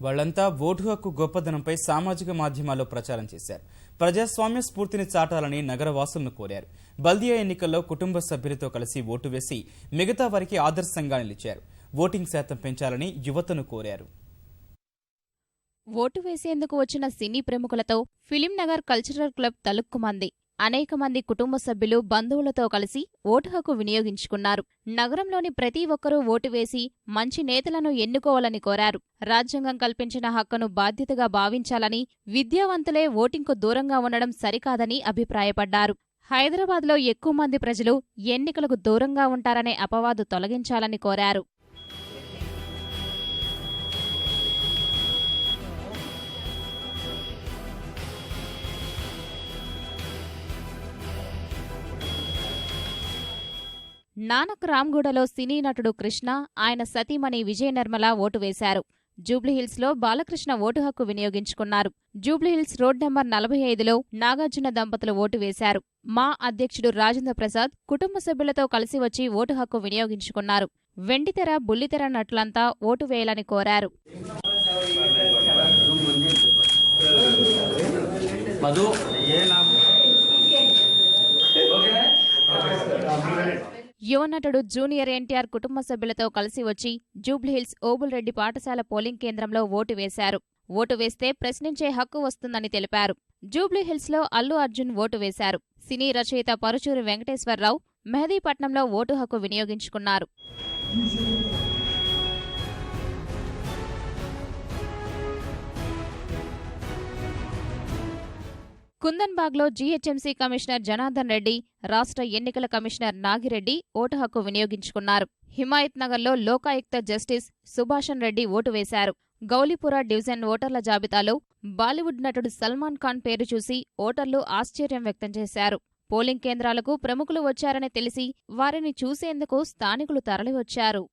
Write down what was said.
వాళ్ళంతా ఓటు హక్కు గొప్పదనంపై సామాజిక మాధ్యమాల్లో ప్రచారం చేశారు. ప్రజాస్వామ్య స్ఫూర్తిని చాటాలని నగరవాసులను కోరారు. బల్దియా ఎన్నికల్లో కుటుంబ సభ్యులతో కలిసి ఓటు వేసి మిగతా వారికి ఆదర్శంగా నిలిచారు. ఓటింగ్ శాతం పెంచాలని యువతను కోరారు. ఓటు వేసేందుకు వచ్చిన సినీ ప్రముఖులతో ఫిలిం నగర్ కల్చరల్ క్లబ్ తలుక్కుమంది అనేక మంది కుటుంబ సభ్యులు బంధువులతో కలిసి ఓటు హక్కు వినియోగించుకున్నారు. నగరంలోని ప్రతి ఒక్కరూ ఓటు వేసి మంచి నేతలను ఎన్నుకోవాలని కోరారు. రాజ్యాంగం కల్పించిన హక్కును బాధ్యతగా భావించాలని విద్యావంతులే ఓటింగ్కు దూరంగా ఉండడం సరికాదని అభిప్రాయపడ్డారు. హైదరాబాద్లో ఎక్కువ మంది ప్రజలు ఎన్నికలకు దూరంగా ఉంటారనే అపవాదు తొలగించాలని కోరారు. నానక్ రామ్గూడలో సినీ నటుడు కృష్ణ ఆయన సతీమణి విజయ నిర్మల ఓటు వేశారు. జూబ్లీహిల్స్లో బాలకృష్ణ ఓటు హక్కు వినియోగించుకున్నారు. జూబ్లీహిల్స్ రోడ్ నెంబర్ నలభై ఐదులో నాగార్జున దంపతులు ఓటు వేశారు. మా అధ్యక్షుడు రాజేంద్ర ప్రసాద్ కుటుంబ సభ్యులతో కలిసి వచ్చి ఓటు హక్కు వినియోగించుకున్నారు. వెండితెర బుల్లితెర నటులంతా ఓటు వేయాలని కోరారు. మధు యువ నటుడు జూనియర్ ఎన్టీఆర్ కుటుంబ సభ్యులతో కలిసి వచ్చి జూబ్లీహిల్స్ ఓబుల్రెడ్డి పాఠశాల పోలింగ్ కేంద్రంలో ఓటు వేశారు. ఓటు వేస్తే ప్రశ్నించే హక్కు వస్తుందని తెలిపారు. జూబ్లీహిల్స్లో అల్లు అర్జున్ ఓటు వేశారు. సినీ రచయిత పరుచూరి వెంకటేశ్వరరావు మెహదీపట్నంలో ఓటు హక్కు వినియోగించుకున్నారు. కుందన్బాగ్లో జీహెచ్ఎంసీ కమిషనర్ జనార్దన్ రెడ్డి రాష్ట్ర ఎన్నికల కమిషనర్ నాగిరెడ్డి ఓటు హక్కు వినియోగించుకున్నారు. హిమాయత్ నగర్లో లోకాయుక్త జస్టిస్ సుభాషన్ రెడ్డి ఓటు వేశారు. గౌలీపుర డివిజన్ ఓటర్ల జాబితాలో బాలీవుడ్ నటుడు సల్మాన్ ఖాన్ పేరు చూసి ఓటర్లు ఆశ్చర్యం వ్యక్తం చేశారు. పోలింగ్ కేంద్రాలకు ప్రముఖులు వచ్చారని తెలిసి వారిని చూసేందుకు స్థానికులు తరలివచ్చారు.